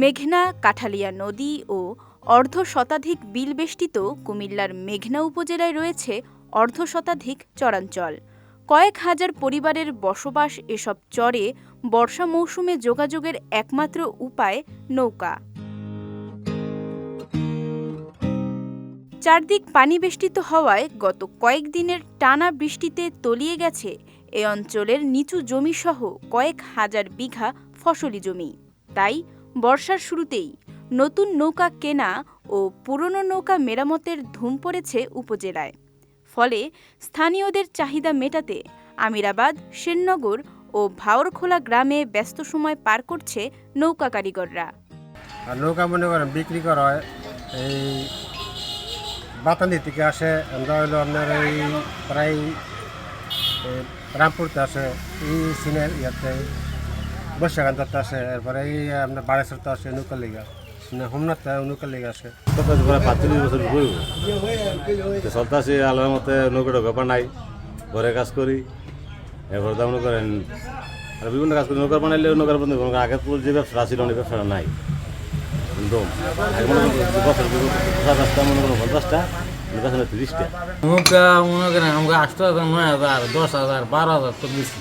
মেঘনা, কাঠালিয়া নদী ও অর্ধ শতাধিক বিল বেষ্টিত কুমিল্লার মেঘনা উপজেলায় রয়েছে অর্ধ শতাধিক চরাঞ্চল। কয়েক হাজার পরিবারের বসবাস এসব চরে বর্ষা মৌসুমে যোগাযোগের একমাত্র উপায় নৌকা। চারদিক পানি বেষ্টিত হওয়ায় গত কয়েকদিনের টানা বৃষ্টিতে তলিয়ে গেছে এ অঞ্চলের নিচু জমিসহ কয়েক হাজার বিঘা ফসলি জমি। তাই বর্ষার শুরুতেই নতুন নৌকা কেনা ও পুরনো নৌকা মেরামতের ধুম পড়েছে উপজেলায়। ফলে স্থানীয়দের চাহিদা মেটাতে আমিরাবাদ সেননগর ও ভাওরখোলা গ্রামে ব্যস্ত সময় পার করছে নৌকা কারিগররা। নৌকা মনে করেন বিক্রি করা হয়। এই বাতানি থেকে আসে, আমরা হইল আপনার এই প্রায় রামপুরতে আসে, এই সিনের ইয়াতে। বৈশাখান্ততে আসে এরপরে এই আপনার বারেশ্বরতে আসে নৌকা লিগা। সিনে হোমনাথে নৌকা লিগা আসে কত পাঁচচল্লিশ বছর আলোর মতে নৌকাটা ব্যাপার নাই। ঘরে কাজ করি এরপর তো মনে করেন। আর বিভিন্ন কাজ করি নৌকা বানাইলে নৌকার আগে তো যে ব্যবসা ছিল না ব্যবসাটা নাই। একদম। বছর পঞ্চাশটা মনে করেন পঞ্চাশটা তিরিশটা। নৌকা মনে করেন আমাকে আট হাজার নয় হাজার দশ হাজার বারো হাজার তো বেশি।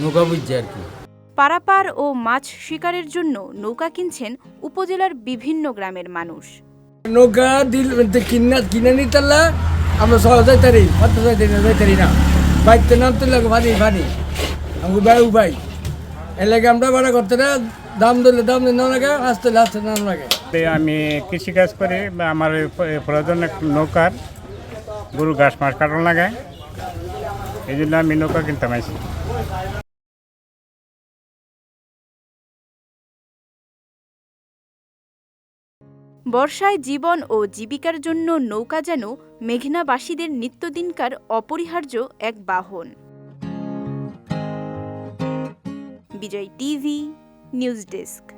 নৌকা বুঝছে আর কি। পারাপার ও মাছ শিকারের জন্য নৌকা কিনছেন উপজেলার বিভিন্ন গ্রামের মানুষ। নৌকা দিল কিনা কিনে নিতাল্লা আমরা সহজ যাইতারি হতে যাইতারি না। যাইতারি না বাইকতে নাম তুললে ভানি ভানি আমাকে বাই উবাই এলাকা আমরা ভাড়া করতে না দাম দিলে দাম দিলে না লাগে আসতে আসতে নাম লাগে। তে আমি কৃষিকাজ করি বা আমার প্রয়োজন নৌকার গরু ঘাস মাছ কাটন লাগে। এই জন্য আমি নৌকা কিনতে পাইছি। বর্ষায় জীবন ও জীবিকার জন্য নৌকা যেন মেঘনাবাসীদের নিত্যদিনকার অপরিহার্য এক বাহন। Bijoy TV, news desk.